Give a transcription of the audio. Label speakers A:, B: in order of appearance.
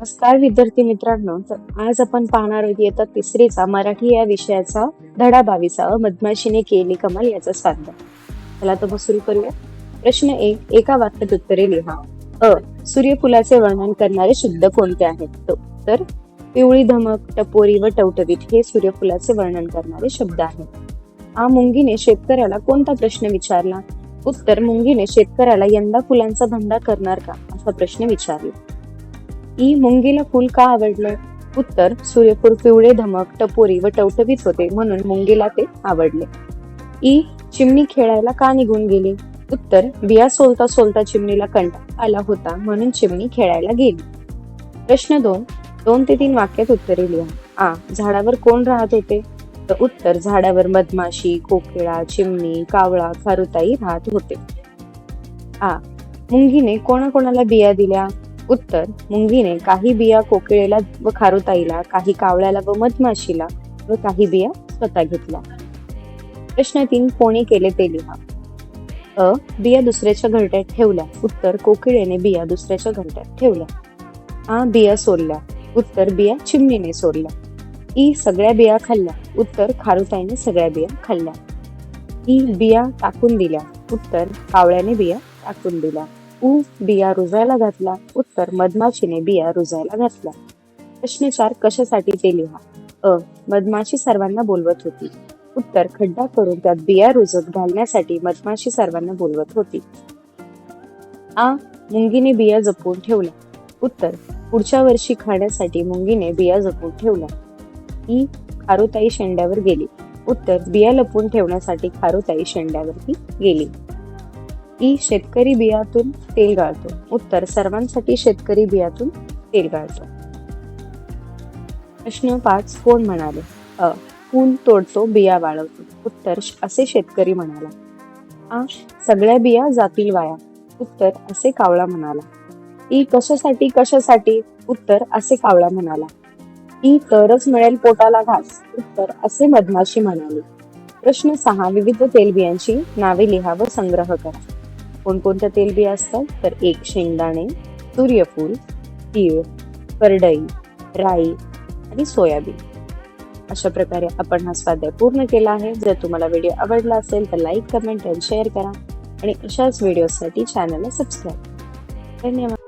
A: नमस्कार विद्यार्थी मित्रांनो. तर आज आपण पाहणार आहोत इयत्ता तिसरीचा मराठी या विषयाचा धडा बावीसा मधमाशीने केली कमाल याचा स्वाध्याय चला तर मग सुरू करूया. प्रश्न एक एका वाक्यात उत्तरे लिहा. अ सूर्यफुलाचे वर्णन करणारे शब्द कोणते आहेत? तर पिवळी धमक टपोरी व टवटवीत हे सूर्यफुलाचे वर्णन करणारे शब्द आहेत. आ मुंगीने शेतकऱ्याला कोणता प्रश्न विचारला? उत्तर मुंगीने शेतकऱ्याला यंदा फुलांचा धंदा करणार का? असा प्रश्न विचारला. ई मुंगीला फुल का आवडलं? उत्तर सूर्यफूल पिवळे धमक टपोरी व टवटवीत होते म्हणून मुंगीला ते आवडले. ई चिमणी खेळायला का निघून गेली? उत्तर बिया सोलता सोलता चिमणीला कंटाळा आला होता म्हणून चिमणी खेळायला गेली. प्रश्न दोन दोन ते तीन वाक्यात उत्तरे लिहा. आ झाडावर कोण राहत होते? तर उत्तर झाडावर मधमाशी कोकिळा चिमणी कावळा खारुताई राहत होते. आ मुंगीने कोणाकोणाला बिया दिल्या? उत्तर मुंगीने काही बिया कोकिळेला व खारुताईला काही कावळ्याला व मधमाशीला व काही बिया स्वतः घेतल्या. प्रश्न तीन कोणी केले ते लिहा? अ बिया दुसऱ्याच्या घरट्यात ठेवल्या. उत्तर कोकिळेने बिया दुसऱ्याच्या घरट्यात ठेवल्या. आ बिया सोडल्या. उत्तर बिया चिमणीने सोडल्या. ई सगळ्या बिया खाल्ल्या. उत्तर खारुताईने सगळ्या बिया खाल्ल्या. ई बिया टाकून दिल्या. उत्तर कावळ्याने बिया टाकून दिल्या. उ बिया रुजायला घातला. उत्तर मधमाशीने बिया रुजायला घातला प्रश्नचार कशासाठी ते लिहा अ. मधमाशी सर्वांना बोलवत होती. उत्तर खड्डा करून त्यात बिया रुजत घालण्यासाठी मधमाशी सर्वांना बोलवत होती. आ. मुंगीने बिया जपून ठेवल्या. उत्तर पुढच्या वर्षी खाण्यासाठी मुंगीने बिया जपून ठेवल्या. ई. खारुताई शेंड्यावर गेली. उत्तर बिया लपून ठेवण्यासाठी खारुताई शेंड्यावरती गेली. ई शेतकरी बियातून तेल गाळतो. उत्तर सर्वांसाठी शेतकरी बियातून तेल गाळतो. प्रश्न पाच कोण म्हणाले? अ. ऊन तोडतो बिया वाळवतो. उत्तर असे शेतकरी म्हणाला. आ. सगळ्या बिया जातील वाया. उत्तर असे कावळा म्हणाला. ई. कशासाठी कशासाठी? उत्तर असे कावळा म्हणाला. ई. तरच मिळेल पोटाला घास. उत्तर असे मधमाशी म्हणाली. प्रश्न सहा विविध तेलबियांची नावे लिहा व संग्रह करा. कोणकोणत्या तेलबिया असतात तर एक शेंगदाणे सूर्यफूल तीळ करडई राई आणि सोयाबीन. अशा प्रकारे आपण हा स्वाध्याय पूर्ण केला आहे. जर तुम्हाला व्हिडिओ आवडला असेल तर लाईक कमेंट आणि शेअर करा. आणि अशाच व्हिडिओसाठी चॅनलला सबस्क्राईब धन्यवाद.